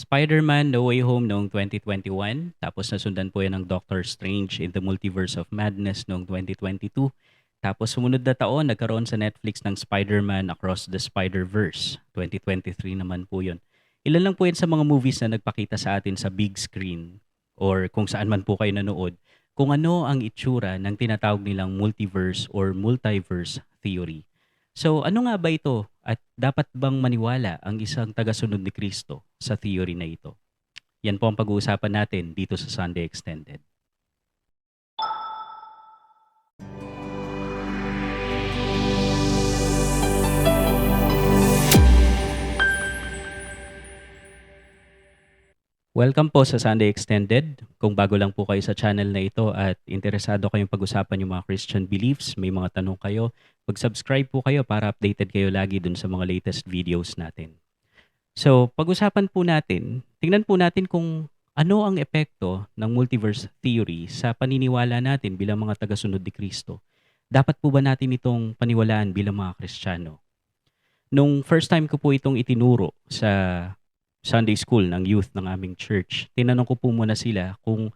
Spider-Man No Way Home noong 2021, tapos nasundan po yan ng Doctor Strange in the Multiverse of Madness noong 2022. Tapos sumunod na taon, nagkaroon sa Netflix ng Spider-Man Across the Spider-Verse. 2023 naman po yun. Ilan lang po yan sa mga movies na nagpakita sa atin sa big screen or kung saan man po kayo nanood, kung ano ang itsura ng tinatawag nilang multiverse or multiverse theory. So ano nga ba ito at dapat bang maniwala ang isang tagasunod ni Kristo sa theory na ito? Yan po ang pag-uusapan natin dito sa Sunday Extended. Welcome po sa Sunday Extended. Kung bago lang po kayo sa channel na ito at interesado kayong pag-usapan yung mga Christian beliefs, may mga tanong kayo, mag-subscribe po kayo para updated kayo lagi dun sa mga latest videos natin. So, pag-usapan po natin, tingnan po natin kung ano ang epekto ng multiverse theory sa paniniwala natin bilang mga tagasunod ni Kristo. Dapat po ba natin itong paniwalaan bilang mga Kristiyano? Nung first time ko po itong itinuro sa Sunday school ng youth ng aming church, tinanong ko po muna sila kung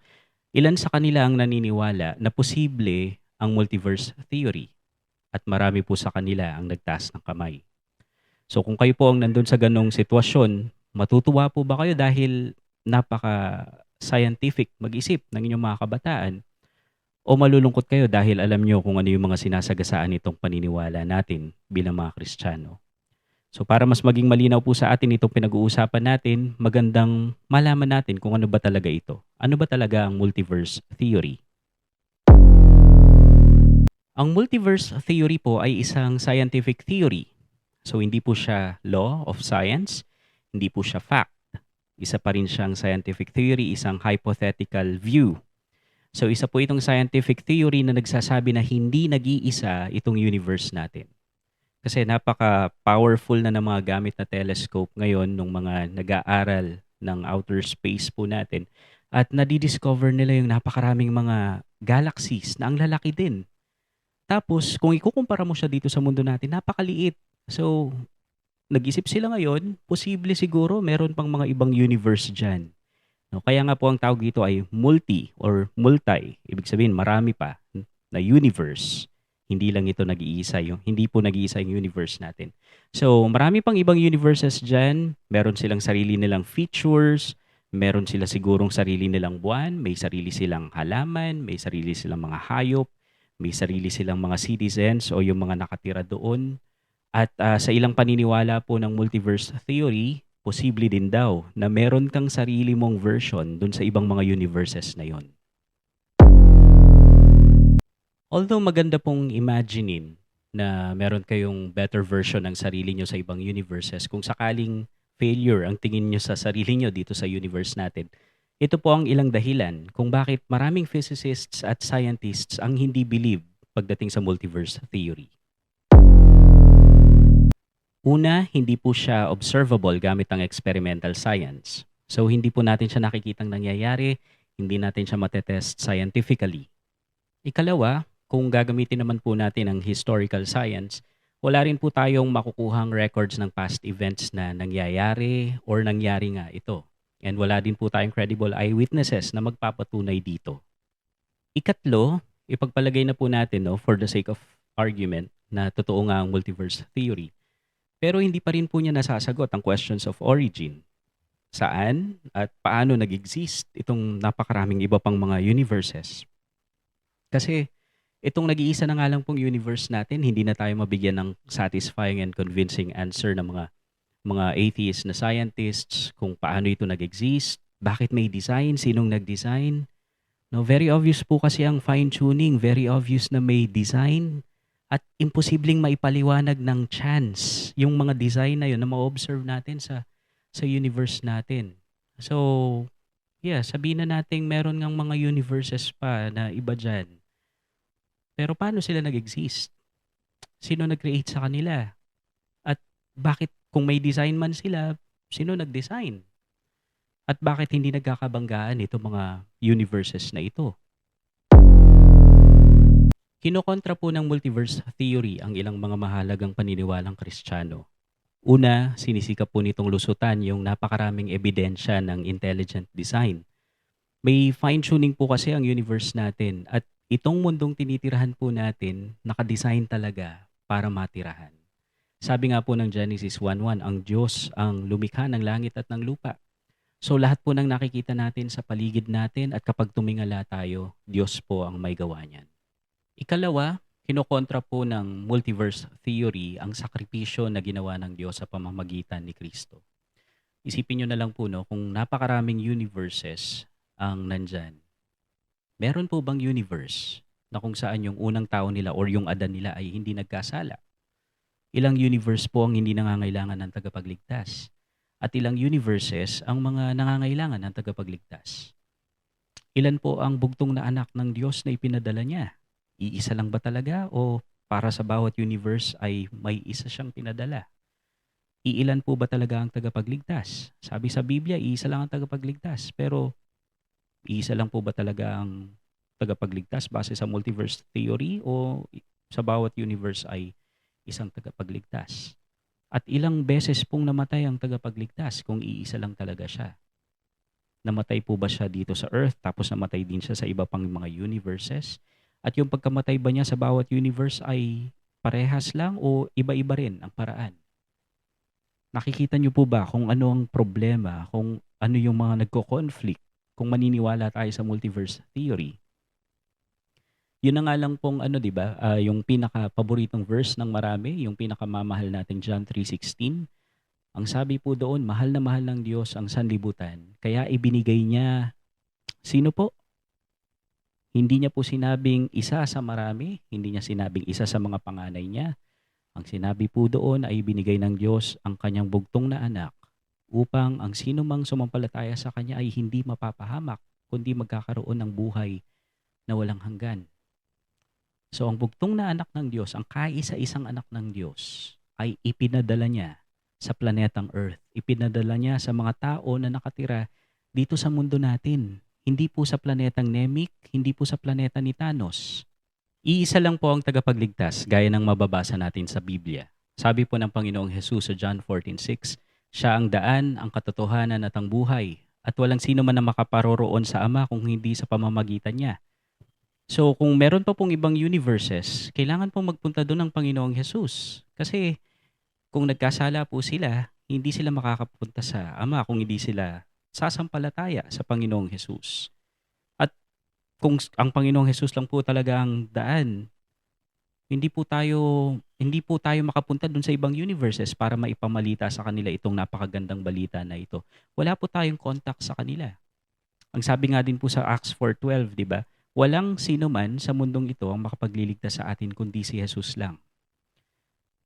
ilan sa kanila ang naniniwala na posible ang multiverse theory at marami po sa kanila ang nagtaas ng kamay. So kung kayo po ang nandun sa ganong sitwasyon, matutuwa po ba kayo dahil napaka scientific mag-isip ng inyong mga kabataan o malulungkot kayo dahil alam nyo kung ano yung mga sinasagasaan itong paniniwala natin bilang mga Kristiyano. So para mas maging malinaw po sa atin itong pinag-uusapan natin, magandang malaman natin kung ano ba talaga ito. Ano ba talaga ang multiverse theory? Ang multiverse theory po ay isang scientific theory. So hindi po siya law of science, hindi po siya fact. Isa pa rin siyang scientific theory, isang hypothetical view. So isa po itong scientific theory na nagsasabi na hindi nag-iisa itong universe natin. Kasi napaka-powerful na ng mga gamit na telescope ngayon ng mga nag-aaral ng outer space po natin. At nadidiscover nila yung napakaraming mga galaxies na ang lalaki din. Tapos, kung ikukumpara mo siya dito sa mundo natin, napakaliit. So, nag-isip sila ngayon, posible siguro meron pang mga ibang universe dyan. No, kaya nga po ang tawag dito ay multi or multi. Ibig sabihin, marami pa na universe. Hindi lang ito nag-iisa yung hindi po nag-iisa yung universe natin. So, marami pang ibang universes diyan. Meron silang sarili nilang features, meron sila sigurong sarili nilang buwan, may sarili silang halaman, may sarili silang mga hayop, may sarili silang mga citizens o yung mga nakatira doon. At uh, sa ilang paniniwala po ng multiverse theory, posible din daw na meron kang sarili mong version dun sa ibang mga universes na yon. Although maganda pong imaginein na meron kayong better version ng sarili nyo sa ibang universes, kung sakaling failure ang tingin nyo sa sarili nyo dito sa universe natin, ito po ang ilang dahilan kung bakit maraming physicists at scientists ang hindi believe pagdating sa multiverse theory. Una, hindi po siya observable gamit ang experimental science. So hindi po natin siya nakikitang nangyayari, hindi natin siya matetest scientifically. Ikalawa, kung gagamitin naman po natin ang historical science, wala rin po tayong makukuhang records ng past events na nangyayari or nangyari nga ito. And wala din po tayong credible eyewitnesses na magpapatunay dito. Ikatlo, ipagpalagay na po natin no, for the sake of argument na totoo nga ang multiverse theory. Pero hindi pa rin po niya nasasagot ang questions of origin. Saan at paano nag-exist itong napakaraming iba pang mga universes? Kasi itong nag-iisa na nga lang pong universe natin, hindi na tayo mabigyan ng satisfying and convincing answer ng mga mga atheist na scientists kung paano ito nag-exist, bakit may design, sinong nag-design. No, very obvious po kasi ang fine-tuning, very obvious na may design at imposibleng maipaliwanag ng chance yung mga design na yun na ma-observe natin sa sa universe natin. So, yeah, sabihin na natin meron ngang mga universes pa na iba dyan pero paano sila nag-exist? Sino nag-create sa kanila? At bakit kung may design man sila, sino nag-design? At bakit hindi nagkakabanggaan itong mga universes na ito? Kinokontra po ng multiverse theory ang ilang mga mahalagang paniniwalang kristyano. Una, sinisikap po nitong lusutan yung napakaraming ebidensya ng intelligent design. May fine-tuning po kasi ang universe natin at itong mundong tinitirahan po natin, nakadesign talaga para matirahan. Sabi nga po ng Genesis 1.1, ang Diyos ang lumikha ng langit at ng lupa. So lahat po ng nakikita natin sa paligid natin at kapag tumingala tayo, Diyos po ang may gawa niyan. Ikalawa, kinokontra po ng multiverse theory ang sakripisyo na ginawa ng Diyos sa pamamagitan ni Kristo. Isipin nyo na lang po no, kung napakaraming universes ang nandyan, meron po bang universe na kung saan yung unang tao nila or yung adan nila ay hindi nagkasala? Ilang universe po ang hindi nangangailangan ng tagapagligtas? At ilang universes ang mga nangangailangan ng tagapagligtas? Ilan po ang bugtong na anak ng Diyos na ipinadala niya? Iisa lang ba talaga o para sa bawat universe ay may isa siyang pinadala? Iilan po ba talaga ang tagapagligtas? Sabi sa Biblia, iisa lang ang tagapagligtas. Pero iisa lang po ba talaga ang tagapagligtas base sa multiverse theory o sa bawat universe ay isang tagapagligtas? At ilang beses pong namatay ang tagapagligtas kung iisa lang talaga siya? Namatay po ba siya dito sa earth tapos namatay din siya sa iba pang mga universes? At yung pagkamatay ba niya sa bawat universe ay parehas lang o iba-iba rin ang paraan? Nakikita niyo po ba kung ano ang problema, kung ano yung mga nagko-conflict, kung maniniwala tayo sa multiverse theory? Yun na nga lang pong ano, 'di ba? ah, yung pinaka paboritong verse ng marami, yung pinakamamahal nating John 3:16. Ang sabi po doon, mahal na mahal ng Diyos ang sanlibutan, kaya ibinigay niya sino po? Hindi niya po sinabing isa sa marami, hindi niya sinabing isa sa mga panganay niya. Ang sinabi po doon ay binigay ng Diyos ang kanyang bugtong na anak upang ang sino mang sumampalataya sa kanya ay hindi mapapahamak, kundi magkakaroon ng buhay na walang hanggan. So ang bugtong na anak ng Diyos, ang kaisa-isang anak ng Diyos, ay ipinadala niya sa planetang Earth. Ipinadala niya sa mga tao na nakatira dito sa mundo natin. Hindi po sa planetang Namek, hindi po sa planeta ni Thanos. Iisa lang po ang tagapagligtas gaya ng mababasa natin sa Biblia. Sabi po ng Panginoong Jesus sa John 14:6, Siya ang daan, ang katotohanan at ang buhay, at walang sino man na makaparoroon sa Ama kung hindi sa pamamagitan niya. So kung meron pa pong ibang universes, kailangan pong magpunta doon ng Panginoong Jesus. Kasi kung nagkasala po sila, hindi sila makakapunta sa Ama kung hindi sila sasampalataya sa Panginoong Jesus. At kung ang Panginoong Jesus lang po talaga ang daan, hindi po tayo hindi po tayo makapunta dun sa ibang universes para maipamalita sa kanila itong napakagandang balita na ito. Wala po tayong contact sa kanila. Ang sabi nga din po sa Acts 4:12, 'di ba? Walang sino man sa mundong ito ang makapagliligtas sa atin kundi si Jesus lang.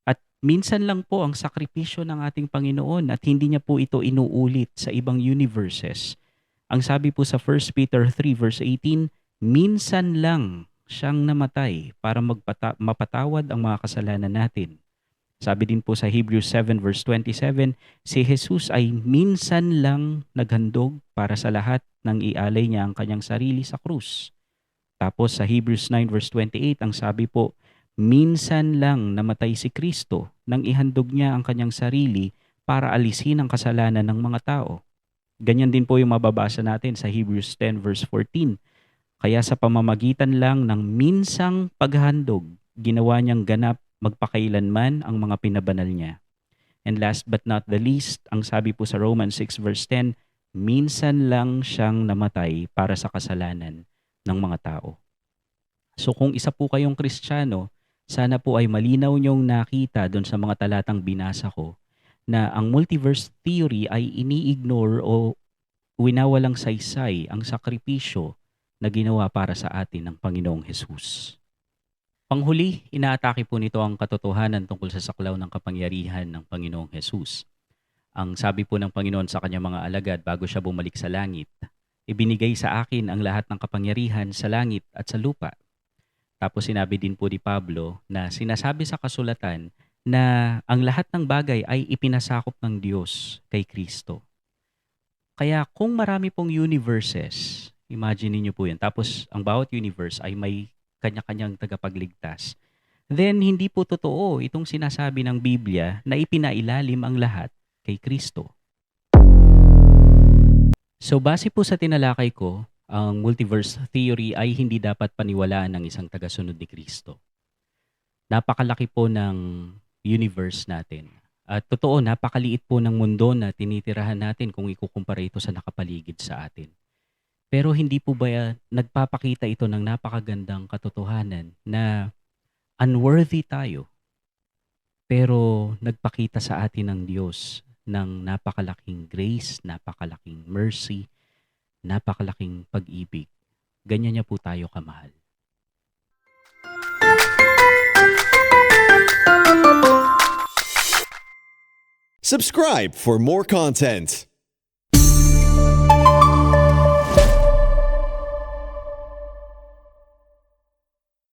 At minsan lang po ang sakripisyo ng ating Panginoon at hindi niya po ito inuulit sa ibang universes. Ang sabi po sa 1 Peter 3 verse 18, minsan lang siyang namatay para magpata- mapatawad ang mga kasalanan natin. Sabi din po sa Hebrews 7 verse 27, si Jesus ay minsan lang naghandog para sa lahat nang ialay niya ang kanyang sarili sa krus. Tapos sa Hebrews 9 verse 28, ang sabi po, minsan lang namatay si Kristo nang ihandog niya ang kanyang sarili para alisin ang kasalanan ng mga tao. Ganyan din po yung mababasa natin sa Hebrews 10 verse 14. Kaya sa pamamagitan lang ng minsang paghandog, ginawa niyang ganap magpakailanman ang mga pinabanal niya. And last but not the least, ang sabi po sa Romans 6 verse 10, minsan lang siyang namatay para sa kasalanan ng mga tao. So kung isa po kayong Kristiyano, sana po ay malinaw niyong nakita doon sa mga talatang binasa ko na ang multiverse theory ay ini-ignore o winawalang saysay ang sakripisyo na ginawa para sa atin ng Panginoong Hesus. Panghuli, inaatake po nito ang katotohanan tungkol sa saklaw ng kapangyarihan ng Panginoong Hesus. Ang sabi po ng Panginoon sa kanyang mga alagad bago siya bumalik sa langit, ibinigay sa akin ang lahat ng kapangyarihan sa langit at sa lupa. Tapos sinabi din po ni Pablo na sinasabi sa kasulatan na ang lahat ng bagay ay ipinasakop ng Diyos kay Kristo. Kaya kung marami pong universes, imagine niyo po yan, tapos ang bawat universe ay may kanya-kanyang tagapagligtas. then hindi po totoo itong sinasabi ng Biblia na ipinailalim ang lahat kay Kristo. So base po sa tinalakay ko, ang multiverse theory ay hindi dapat paniwalaan ng isang tagasunod ni Kristo. Napakalaki po ng universe natin. At totoo, napakaliit po ng mundo na tinitirahan natin kung ikukumpara ito sa nakapaligid sa atin. Pero hindi po ba nagpapakita ito ng napakagandang katotohanan na unworthy tayo, pero nagpakita sa atin ng Diyos ng napakalaking grace, napakalaking mercy, napakalaking pag-ibig. Ganyan niya po tayo kamahal. Subscribe for more content.